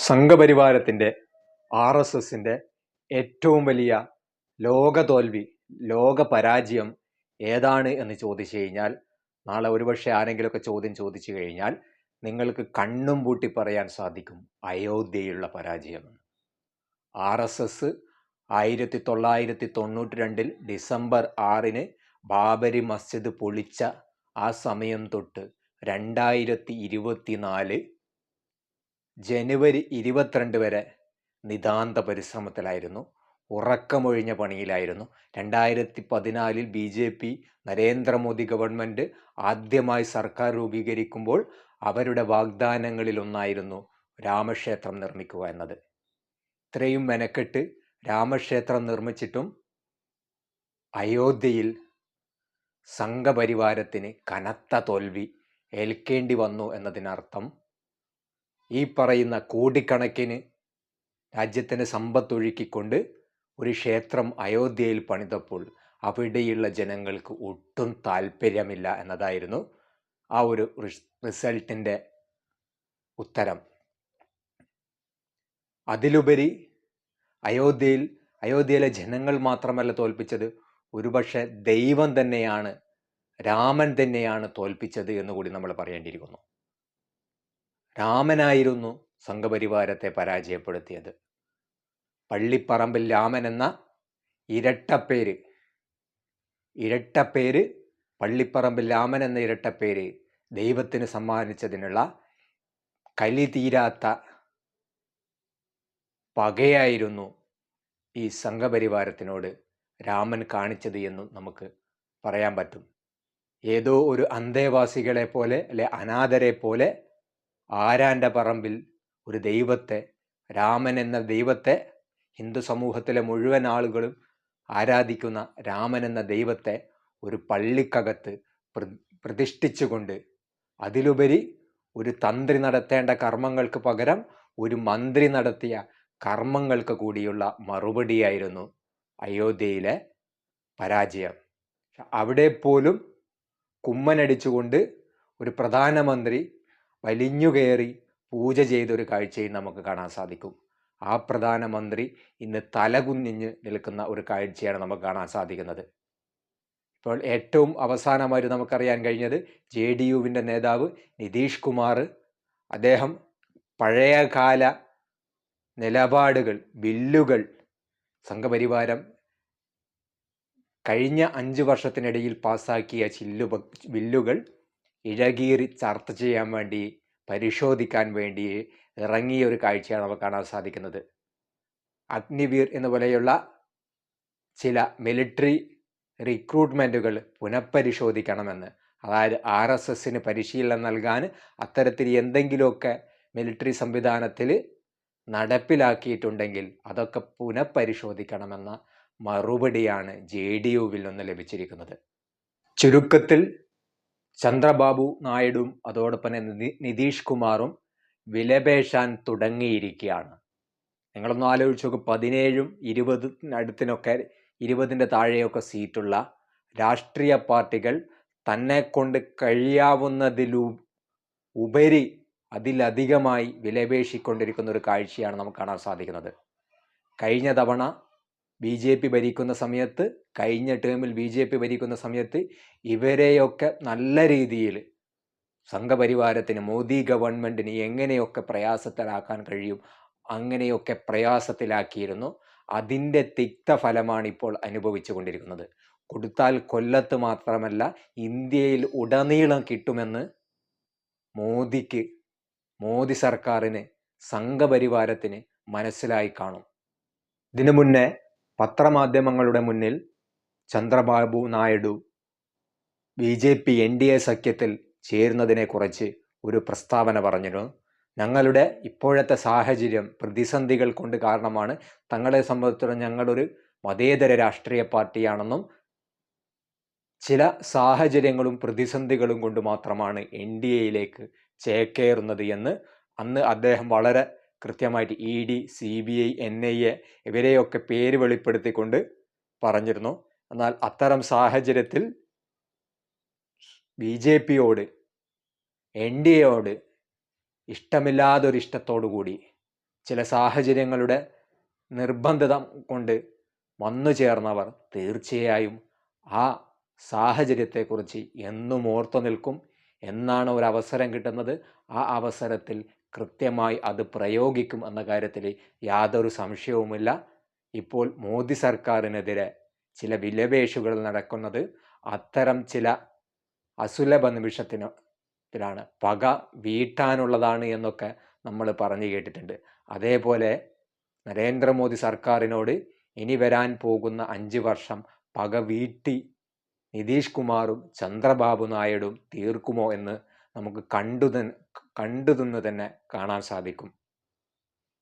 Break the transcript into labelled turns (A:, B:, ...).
A: സംഘപരിവാരത്തിന്റെ R S എസിന്റെ ഏറ്റവും വലിയ ലോക തോൽവി ലോക പരാജയം ഏതാണ് എന്ന് ചോദിച്ചു കഴിഞ്ഞാൽ നാളെ ഒരുപക്ഷെ ആരെങ്കിലുമൊക്കെ ചോദ്യം ചോദിച്ചു കഴിഞ്ഞാൽ നിങ്ങൾക്ക് കണ്ണും പൂട്ടി പറയാൻ സാധിക്കും അയോധ്യയിലുള്ള പരാജയം. ആർ എസ് എസ് ആയിരത്തി തൊള്ളായിരത്തി തൊണ്ണൂറ്റി രണ്ടിൽ ഡിസംബർ ആറിന് ബാബരി മസ്ജിദ് പൊളിച്ച ആ സമയം തൊട്ട് രണ്ടായിരത്തി ഇരുപത്തിനാല് ജനുവരി ഇരുപത്തിരണ്ട് വരെ നിതാന്ത പരിശ്രമത്തിലായിരുന്നു. ഉറക്കമൊഴിഞ്ഞ പണിയിലായിരുന്നു. രണ്ടായിരത്തി പതിനാലിൽ B J P Narendra Modi government ആദ്യമായി സർക്കാർ രൂപീകരിക്കുമ്പോൾ അവരുടെ വാഗ്ദാനങ്ങളിലൊന്നായിരുന്നു രാമക്ഷേത്രം നിർമ്മിക്കുക എന്നത്. ഇത്രയും മെനക്കെട്ട് രാമക്ഷേത്രം നിർമ്മിച്ചിട്ടും അയോധ്യയിൽ സംഘപരിവാരത്തിന് കനത്ത തോൽവി ഏൽക്കേണ്ടി വന്നു എന്നതിനർത്ഥം ഈ പറയുന്ന കോടിക്കണക്കിന് രാജ്യത്തിന് സമ്പത്തൊഴുക്കിക്കൊണ്ട് ഒരു ക്ഷേത്രം അയോധ്യയിൽ പണിതപ്പോൾ അവിടെയുള്ള ജനങ്ങൾക്ക് ഒട്ടും താല്പര്യമില്ല എന്നതായിരുന്നു ആ ഒരു റിസൾട്ടിന്റെ ഉത്തരം. അതിലുപരി അയോധ്യയിൽ അയോധ്യയിലെ ജനങ്ങൾ മാത്രമല്ല തോൽപ്പിച്ചത് ഒരുപക്ഷെ ദൈവം തന്നെയാണ് രാമൻ തന്നെയാണ് തോൽപ്പിച്ചത് എന്ന് കൂടി നമ്മൾ പറയേണ്ടിയിരിക്കുന്നു. രാമനായിരുന്നു സംഘപരിവാരത്തെ പരാജയപ്പെടുത്തിയത്. പള്ളിപ്പറമ്പിൽ രാമൻ എന്ന ഇരട്ടപ്പേര് ഇരട്ടപ്പേര് പള്ളിപ്പറമ്പിൽ രാമൻ എന്ന ഇരട്ടപ്പേര് ദൈവത്തിന് സമ്മാനിച്ചതിനുള്ള കലി തീരാത്ത പകയായിരുന്നു ഈ സംഘപരിവാരത്തിനോട് രാമൻ കാണിച്ചത് എന്നും നമുക്ക് പറയാൻ പറ്റും. ഏതോ ഒരു അന്തേവാസികളെ പോലെ അല്ലെ അനാഥരെ പോലെ ആരാന്റെ പറമ്പിൽ ഒരു ദൈവത്തെ രാമൻ എന്ന ദൈവത്തെ ഹിന്ദു സമൂഹത്തിലെ മുഴുവൻ ആളുകളും ആരാധിക്കുന്ന രാമൻ എന്ന ദൈവത്തെ ഒരു പള്ളിക്കകത്ത് പ്രതിഷ്ഠിച്ചുകൊണ്ട് അതിലുപരി ഒരു തന്ത്രി നടത്തേണ്ട കർമ്മങ്ങൾക്ക് പകരം ഒരു മന്ത്രി നടത്തിയ കർമ്മങ്ങൾക്ക് കൂടിയുള്ള മറുപടിയായിരുന്നു അയോധ്യയിലെ പരാജയം. അവിടെ പോലും കുമ്മനടിച്ചുകൊണ്ട് ഒരു പ്രധാനമന്ത്രി വലിഞ്ഞുകയറി പൂജ ചെയ്തൊരു കാഴ്ചയും നമുക്ക് കാണാൻ സാധിക്കും. ആ പ്രധാനമന്ത്രി ഇന്ന് തലകുഞ്ഞിഞ്ഞ് നിൽക്കുന്ന ഒരു കാഴ്ചയാണ് നമുക്ക് കാണാൻ സാധിക്കുന്നത്. ഇപ്പോൾ ഏറ്റവും അവസാനമായിട്ട് നമുക്കറിയാൻ കഴിഞ്ഞത് ജെ ഡി യുവിന്റെ നേതാവ് നിതീഷ് കുമാർ. അദ്ദേഹം പഴയകാല നിലപാടുകൾ ബില്ലുകൾ സംഘപരിവാരം കഴിഞ്ഞ അഞ്ച് വർഷത്തിനിടയിൽ പാസാക്കിയ ചില്ലു ബില്ലുകൾ ഇഴകീറി ചർച്ച ചെയ്യാൻ വേണ്ടി പരിശോധിക്കാൻ വേണ്ടി ഇറങ്ങിയ ഒരു കാഴ്ചയാണ് നമുക്ക് കാണാൻ സാധിക്കുന്നത്. അഗ്നിവീർ എന്ന പോലെയുള്ള ചില മിലിറ്ററി റിക്രൂട്ട്മെന്റുകൾ പുനഃപരിശോധിക്കണമെന്ന് അതായത് ആർ എസ് എസിന് പരിശീലനം നൽകാൻ അത്തരത്തിൽ എന്തെങ്കിലുമൊക്കെ മിലിറ്ററി സംവിധാനത്തിൽ നടപ്പിലാക്കിയിട്ടുണ്ടെങ്കിൽ അതൊക്കെ പുനഃപരിശോധിക്കണമെന്ന മറുപടിയാണ് ജെ ഡി യുവിൽ നിന്ന് ലഭിച്ചിരിക്കുന്നത്. ചുരുക്കത്തിൽ ചന്ദ്രബാബു നായിഡുവും അതോടൊപ്പം തന്നെ നിതീഷ് കുമാറും വിലപേശാൻ തുടങ്ങിയിരിക്കുകയാണ്. നിങ്ങളൊന്ന് ആലോചിച്ച് നോക്ക് പതിനേഴും ഇരുപതിനടുത്തിനൊക്കെ ഇരുപതിന്റെ താഴെയൊക്കെ സീറ്റുള്ള രാഷ്ട്രീയ പാർട്ടികൾ തന്നെ കൊണ്ട് കഴിയാവുന്നതിലു ഉപരി അതിലധികമായി വിലപേശിക്കൊണ്ടിരിക്കുന്ന ഒരു കാഴ്ചയാണ് നമുക്ക് കാണാൻ സാധിക്കുന്നത്. കഴിഞ്ഞ തവണ ബി ജെ പി ഭരിക്കുന്ന സമയത്ത് കഴിഞ്ഞ ടേമിൽ ബി ജെ പി ഭരിക്കുന്ന സമയത്ത് ഇവരെയൊക്കെ നല്ല രീതിയിൽ സംഘപരിവാരത്തിന് മോദി ഗവൺമെന്റിന് എങ്ങനെയൊക്കെ പ്രയാസത്തിലാക്കാൻ കഴിയും അങ്ങനെയൊക്കെ പ്രയാസത്തിലാക്കിയിരുന്നു. അതിന്റെ തിക്തഫലമാണ് ഇപ്പോൾ അനുഭവിച്ചു കൊണ്ടിരിക്കുന്നത്. കൊടുത്താൽ കൊല്ലത്ത് മാത്രമല്ല ഇന്ത്യയിൽ ഉടനീളം കിട്ടുമെന്ന് മോദിക്ക് മോദി സർക്കാരിന് സംഘപരിവാരത്തിന് മനസ്സിലായി കാണും. ഇതിനു മുന്നേ പത്രമാധ്യമങ്ങളുടെ മുന്നിൽ Chandrababu Naidu B J P N D A സഖ്യത്തിൽ ചേരുന്നതിനെക്കുറിച്ച് ഒരു പ്രസ്താവന പറഞ്ഞിരുന്നു. ഞങ്ങളുടെ ഇപ്പോഴത്തെ സാഹചര്യം പ്രതിസന്ധികൾ കൊണ്ട് കാരണമാണ് തങ്ങളെ സംബന്ധിച്ചിടത്തോളം ഞങ്ങളൊരു മതേതര രാഷ്ട്രീയ പാർട്ടിയാണെന്നും ചില സാഹചര്യങ്ങളും പ്രതിസന്ധികളും കൊണ്ട് മാത്രമാണ് എൻ ഡി എയിലേക്ക് ചേക്കേറുന്നത് എന്ന് അന്ന് അദ്ദേഹം വളരെ കൃത്യമായിട്ട് E D C B I N I A ഇവരെയൊക്കെ പേര് വെളിപ്പെടുത്തിക്കൊണ്ട് പറഞ്ഞിരുന്നു. എന്നാൽ അത്തരം സാഹചര്യത്തിൽ ബി ജെ പിയോട് എൻ ഡി എയോട് ഇഷ്ടമില്ലാതൊരിഷ്ടത്തോടു കൂടി ചില സാഹചര്യങ്ങളുടെ നിർബന്ധത കൊണ്ട് വന്നു ചേർന്നവർ തീർച്ചയായും ആ സാഹചര്യത്തെക്കുറിച്ച് എന്നും ഓർത്തു നിൽക്കും. എന്നാണ് ഒരു അവസരം കിട്ടുന്നത്. ആ അവസരത്തിൽ കൃത്യമായി അത് പ്രയോഗിക്കും എന്ന കാര്യത്തിൽ യാതൊരു സംശയവുമില്ല. ഇപ്പോൾ മോദി സർക്കാരിനെതിരെ ചില വിലപേശുകൾ നടക്കുന്നത് അത്തരം ചില അസുലഭ നിമിഷത്തിന് പക വീട്ടാനുള്ളതാണ് എന്നൊക്കെ നമ്മൾ പറഞ്ഞു കേട്ടിട്ടുണ്ട്. അതേപോലെ നരേന്ദ്രമോദി സർക്കാരിനോട് ഇനി വരാൻ പോകുന്ന അഞ്ച് വർഷം പക വീട്ടി നിതീഷ് കുമാറും ചന്ദ്രബാബു നായിഡും തീർക്കുമോ എന്ന് നമുക്ക് കണ്ടു കണ്ടു തന്നെ കാണാൻ സാധിക്കും.